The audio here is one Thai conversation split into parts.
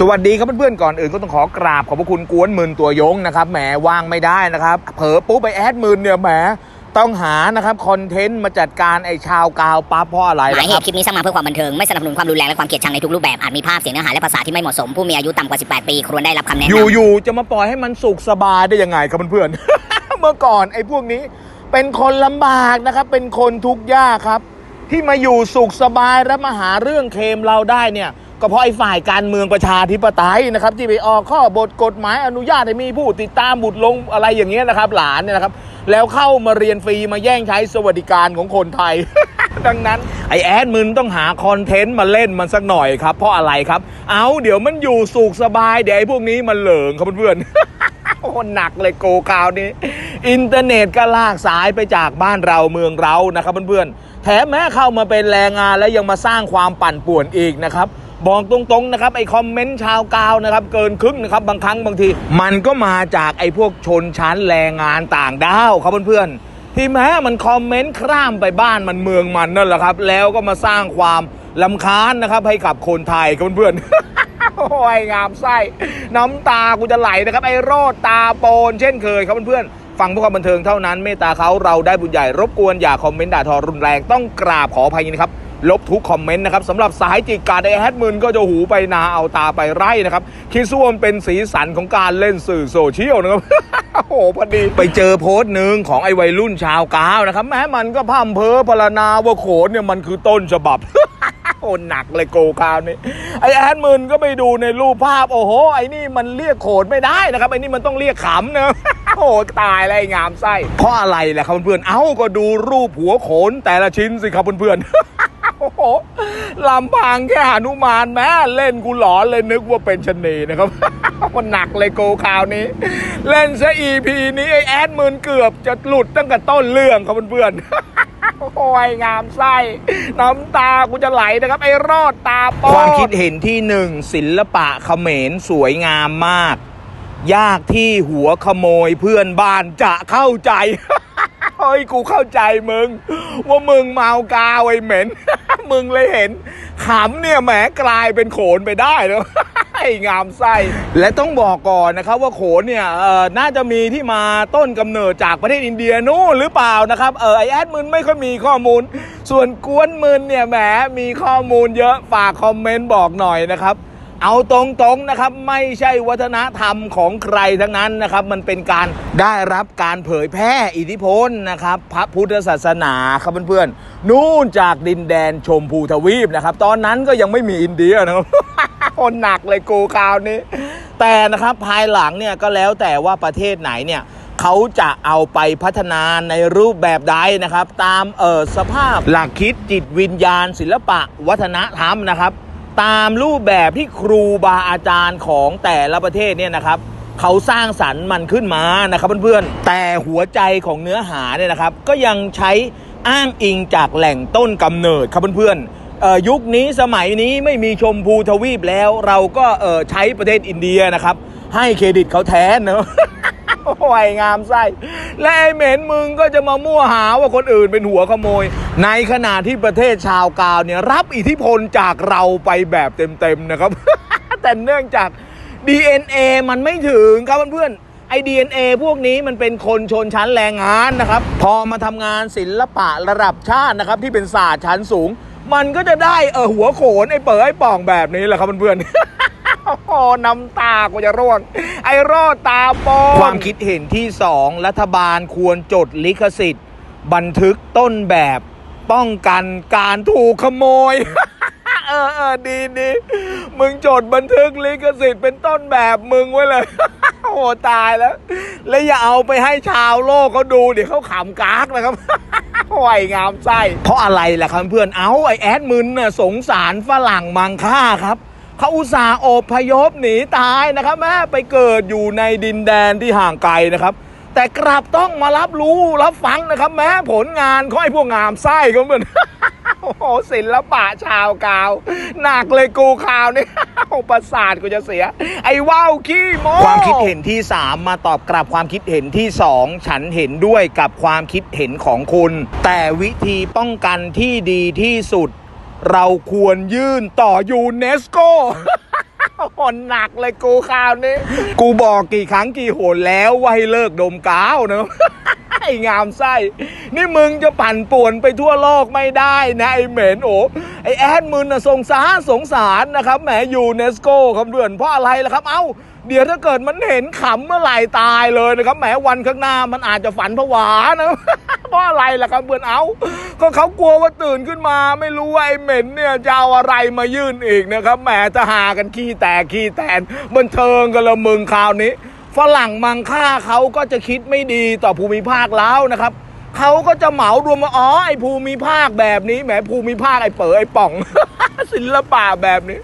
สวัสดีครับเพื่อนๆก่อนอื่นก็ต้องขอกราบขอบพระคุณกวนหมื่นตัวยงนะครับแหมว่างไม่ได้นะครับ เผลอปุ๊บไปแอดหมื่นเนี่ยแหมต้องหานะครับคอนเทนต์มาจัดการไอ้ชาวกาวปั๊บเพราะอะไรหมายนะเหครับตุคลิปนี้สร้างมาเพื่อความบันเทิงไม่สนับสนุนความรุนแรงและความเกลียดชังในทุกรูปแบบอาจมีภาพเสียงเนื้อหาและภาษาที่ไม่เหมาะสมผู้มีอายุต่ำกว่า 18 ปีควรได้รับคำแนะนำอยู่ๆจะมาปล่อยให้มันสุขสบายได้ยังไงครับเพื่อนๆ เมื่อก่อนไอ้พวกนี้เป็นคนลำบากนะครับเป็นคนทุกข์ยากครับ ที่มาอยู่สุขสบายและมาหาเรื่องเคลมเราได้เนี่ย ก็เพราะไอ้ฝ่ายการเมืองประชาธิปไตยนะครับ ที่ไปออกข้อบทกฎหมายอนุญาตให้มีผู้ติดตามบุตรลงอะไรอย่างเงี้ยนะครับ หลานเนี่ยนะครับ แล้วเข้ามาเรียนฟรีมาแย่งใช้สวัสดิการของคนไทย ดังนั้นไอแอดมึนต้องหาคอนเทนต์มาเล่นมันสักหน่อยครับ เพราะอะไรครับ เอาเดี๋ยวมันอยู่สุขสบายเดี๋ยวไอ้พวกนี้มันเหลิงครับเพื่อนๆโอ้หนักเลยโกคราวนี้ อินเทอร์เน็ตก็ลากสายไปจากบ้านเราเมืองเรานะครับเพื่อนๆแถมแม้เข้ามาเป็นแรงงานแล้วยังมาสร้างความปั่นป่วนอีกนะครับ บอกตรงๆนะครับไอ้คอมเมนต์ชาวกาวนะครับเกินครึ่งนะครับบางครั้งบางที มันก็มาจากไอ้พวกชนชั้นแรงงานต่างด้าวครับเพื่อนๆที่แม้มันคอมเมนต์ข้ามไปบ้านมันเมืองมันนั่นแหละครับ แล้วก็มาสร้างความลำคาญนะครับให้กับคนไทยครับเพื่อนๆโอ้ยงามไส้น้ำตากูจะไหลนะครับไอ้โรดตาโปนเช่นเคยครับเพื่อนๆฟังพื่อความบันเทิงเท่านั้นเมตตาเขาเราได้บุญใหญ่รบกวนอย่าคอมเมนต์ด่าทอรุนแรงต้องกราบขออภัยนะครับ ลบทุกคอมเมนต์นะครับสำหรับสายจิกการไอแฮดมึนก็จะหูไปนาเอาตาไปไร่นะครับคิดส่วามันเป็นสีสันของการเล่นสื่อโซเชียลนะครับ โอ้โหพอดี ไปเจอโพสต์หนึ่งของไอ้วัยรุ่นชาวกาวนะครับแม้มันก็พ่ำเพ้อพรรณนาว่าโขนเนี่ยมันคือต้นฉบับโอ้หนักเลยโกคราวนี้ไอแอดมึนก็ไปดูในรูปภาพ โอ้โห ไอ้นี่มันเรียกโขนไม่ได้นะครับ ไอ้นี่มันต้องเรียกขำนะโอ้ตายไอ้งามไส้เพราะอะไรแหละครับเพื่อนๆเอ้าก็ดูรูปหัวโขนแต่ละชิ้นสิครับเพื่อนๆ โหลำพังแค่หนุมานแม่เล่นกูหลอนเลยนึกว่าเป็นชนีนะครับ มันหนักเลยโกคราวนี้ เล่นซะ EP นี้ไอแอดมึนเกือบจะหลุดตั้งแต่ต้นเรื่องครับเพื่อนโอ้ยงามไส้น้ำตากูจะไหลนะครับ ไอ้รอดตาโปความคิดเห็นที่หนึ่งศิลปะเขมรสวยงามมาก ยากที่หัวขโมยเพื่อนบ้านจะเข้าใจเฮ้ยกูเข้าใจมึง ว่ามึงเมากาวไอ้เหม็น มึงเลยเห็นขำเนี่ยแหมกลายเป็นโขนไปได้แล้วไอ้งามไส้และต้องบอกก่อนนะครับว่าโขนเนี่ยเอ่อน่าจะมีที่มาต้นกำเนิดจากประเทศอินเดียนู่นหรือเปล่านะครับเออไอแอดมึนไม่ค่อยมีข้อมูล ส่วนกวนมึนเนี่ยแหมมีข้อมูลเยอะฝากคอมเมนต์บอกหน่อยนะครับ เอาตรงๆนะครับ ไม่ใช่วัฒนธรรมของใครทั้งนั้นนะครับ มันเป็นการได้รับการเผยแพร่อิทธิพลนะครับ พระพุทธศาสนาครับเพื่อนๆนู่นจากดินแดนชมพูทวีปนะครับ ตอนนั้นก็ยังไม่มีอินเดียนะครับคนหนักเลยกูคราวนี้ แต่นะครับภายหลังเนี่ยก็แล้วแต่ว่าประเทศไหนเนี่ยเขาจะเอาไปพัฒนาในรูปแบบใดนะครับ ตามเออสภาพหลักคิดจิตวิญญาณ ศิลปะวัฒนธรรมนะครับ ตามรูปแบบที่ครูบาอาจารย์ของแต่ละประเทศเนี่ยนะครับเขาสร้างสรรค์มันขึ้นมานะครับเพื่อนๆ แต่หัวใจของเนื้อหาเนี่ยนะครับ ก็ยังใช้อ้างอิงจากแหล่งต้นกำเนิดครับเพื่อนๆเอ่อยุคนี้สมัยนี้ไม่มีชมพูทวีปแล้ว เราก็ใช้ประเทศอินเดียนะครับ ให้เครดิตเขาแทนเนอะ โอ้ยงามไส้และไอ้เหม็นมึงก็จะมามั่วหาว่าคนอื่นเป็นหัวขโมย ในขณะที่ประเทศชาวกาวเนี่ยรับอิทธิพลจากเราไปแบบเต็มๆนะครับ แต่เนื่องจาก DNA มันไม่ถึงครับเพื่อนๆไอ้ DNA พวกนี้มันเป็นคนชนชั้นแรงงานนะครับ พอมาทำงานศิลปะระดับชาตินะครับ ที่เป็นศาสตร์ชั้นสูง มันก็จะได้เออหัวโขนไอ้เป๋อไอ้ป่องแบบนี้แหละครับเพื่อนๆ โอ้โหน้ำตากูจะร่วง ไอ้รอดตาโปนความคิดเห็นที่สองรัฐบาลควรจดลิขสิทธิ์ บันทึกต้นแบบป้องกันการถูกขโมย เออเออดีดีมึงจดบันทึกลิขสิทธิ์เป็นต้นแบบมึงไว้เลย โอ้ตายแล้ว แล้วอย่าเอาไปให้ชาวโลกเขาดู เดี๋ยวเขาขำกากนะครับไหวงามไส้เพราะอะไรล่ะครับเพื่อน เอาไอแอดมึนน่ะสงสารฝรั่งมังค่าครับ เขาอุตส่าห์อพยพหนีตายนะครับแม่ไปเกิดอยู่ในดินแดนที่ห่างไกลนะครับ แต่กลับต้องมารับรู้รับฟังนะครับ แม้ผลงานของไอ้พวกงามไส้ก็เหมือนโอ้โหศิลปะชาวกาวหนักเลยกูข่าวนี่ประสาทกูจะเสีย ไอ้ว่าวขี้โมความคิดเห็นที่ 3 มาตอบกลับความคิดเห็นที่ 2 ฉันเห็นด้วยกับความคิดเห็นของคุณ แต่วิธีป้องกันที่ดีที่สุด เราควรยื่นต่อยูเนสโกหนหนักเลยกูคราวนี้ กูบอกกี่ครั้งกี่โหนแล้วว่าให้เลิกดมกาวนะไอ้งามไส้ นี่มึงจะปั่นป่วนไปทั่วโลกไม่ได้นะไอ้เหม็นโอ้ไอ้แอดมึงน่ะสงสารสงสารนะครับแหมยูเนสโกครับเดือนเพราะอะไรล่ะครับ เอ้า เดี๋ยวถ้าเกิดมันเห็นขำเมื่อไหร่ตายเลยนะครับแหมวันข้างหน้ามันอาจจะฝันผวานะเพราะอะไรล่ะครับเพื่อนเอาก็เขากลัวว่าตื่นขึ้นมา ไม่รู้ว่าไอ้เหม็นเนี่ยจะเอาอะไรมายื่นอีกนะครับแหมจะหากันขี้แตกขี้แตนบันเทิงกันละมึงคราวนี้ฝรั่งมังค่าเขาก็จะคิดไม่ดีต่อภูมิภาคแล้วนะครับ เขาก็จะเหมารวมว่าอ๋อไอภูมิภาคแบบนี้แหมภูมิภาคไอเป๋อไอป่อง ศิลปะแบบนี้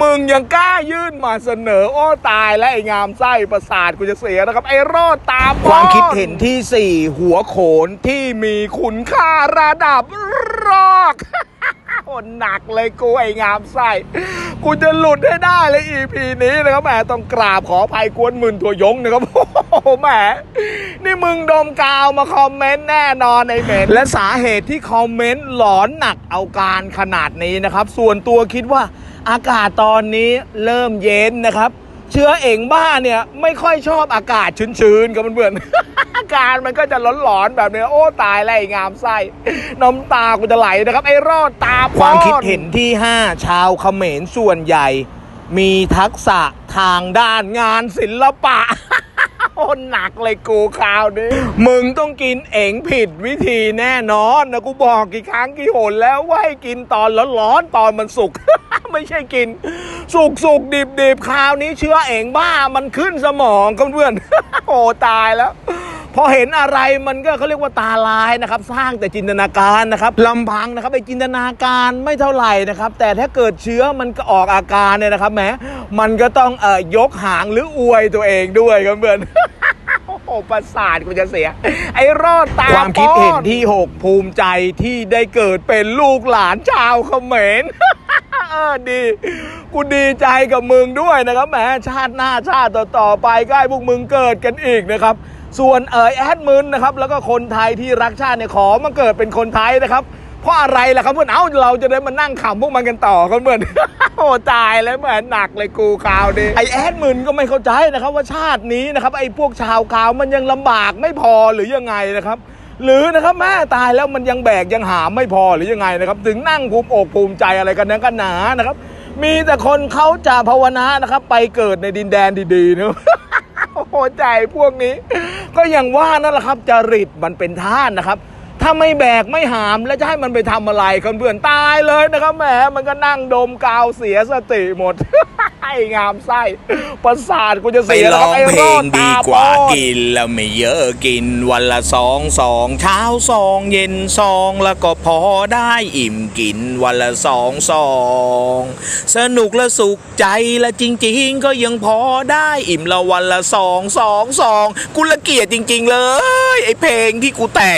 มึงยังกล้ายื่นมาเสนอ โอ้ตายและไองามไส้ประสาทกูจะเสียนะครับ ไอรอดตามความคิดเห็นที่ 4 หัวโขนที่มีคุณค่าระดับรอก โอนหนักเลยกูไอ้งามไส้กูจะหลุดให้ได้เลย EP นี้นะครับแหมต้องกราบขออภัยกวนหมื่นตัวยงนะครับโอ้โหแหมนี่มึงดมกาวมาคอมเมนต์แน่นอนไอ้เหม็นและสาเหตุที่คอมเมนต์หลอนหนักเอาการขนาดนี้นะครับ ส่วนตัวคิดว่าอากาศตอนนี้เริ่มเย็นนะครับ เชื้อเอ่งบ้าเนี่ยไม่ค่อยชอบอากาศชื้นๆกับเพื่อนๆ การมันก็จะหลอนๆแบบนี้โอ้ตายแล้วไอ้งามไส้น้ำตากูจะไหลนะครับ ไอ้รอดตาความคิดเห็นที่ 5 ชาวเขมรส่วนใหญ่ มีทักษะทางด้านงานศิลปะโอ้หนักเลยกูคราวนี้ มึงต้องกินเองผิดวิธีแน่นอนนะกูบอกกี่ครั้งกี่หนแล้วว่าให้กินตอนร้อนๆตอนมันสุก ไม่ใช่กิน สุกสุกดิบดิบๆคราวนี้เชื้อเองบ้ามันขึ้นสมองเพื่อน โอ้ตายแล้ว พอเห็นอะไรมันก็เขาเรียกว่าตาลายนะครับ สร้างแต่จินตนาการนะครับลำพังนะครับไอจินตนาการไม่เท่าไหร่นะครับ แต่ถ้าเกิดเชื้อมันก็ออกอาการเนี่ยนะครับแหมมันก็ต้องเอ่อยกหางหรืออวยตัวเองด้วยครับเพื่อนโอ้ประสาทกูจะเสีย ไอ้รอดตาความคิดเห็นที่ 6 ภูมิใจที่ได้เกิดเป็นลูกหลานชาวเขมรเออดี กูดีใจกับมึงด้วยนะครับแหมชาติหน้าชาติต่อๆไปก็ให้พวกมึงเกิดกันอีกนะครับ ส่วนเอ๋ยแอดมินนะครับแล้วก็คนไทยที่รักชาติเนี่ยขอมาเกิดเป็นคนไทยนะครับเพราะอะไรล่ะครับเพื่อนเอ้าเราจะได้มานั่งขำพวกมันกันต่อครับเพื่อนโอ้ตายแล้วเหมือนหนักเลยกูข่าวดีไอแอดมินก็ไม่เข้าใจนะครับว่าชาตินี้นะครับไอพวกชาวข่าวมันยังลำบากไม่พอหรือยังไงนะครับหรือนะครับแม่ตายแล้วมันยังแบกยังหามไม่พอหรือยังไงนะครับถึงนั่งภูมิอกภูมิใจอะไรกันนักกันหนานะครับ มีแต่คนเขาจะภาวนานะครับ ไปเกิดในดินแดนดีๆนะ โอ้ใจพวกนี้ ก็อย่างว่านั่นแหละครับจริตมันเป็นท่านนะครับ ถ้าไม่แบกไม่หามแล้วจะให้มันไปทำอะไรคนเพื่อนตายเลยนะครับแหมมันก็นั่งดมกาวเสียสติหมดไอ้งามไส้ประสาทกูจะไปเสียแล้วร้คอรับงไอ้เพรลองดดีตากว่าบอดกินแล้วไม่เยอะกินวันละสองสองเช้าสองเย็นสองแล้วก็พอได้อิ่มกินวันละสองสองสนุกและสุขใจและจริง ๆ ก็ยังพอได้อิ่มละวันละสองสองสองกูละเกียดจริง ๆ เลย ไอเพลงที่กูแต่ง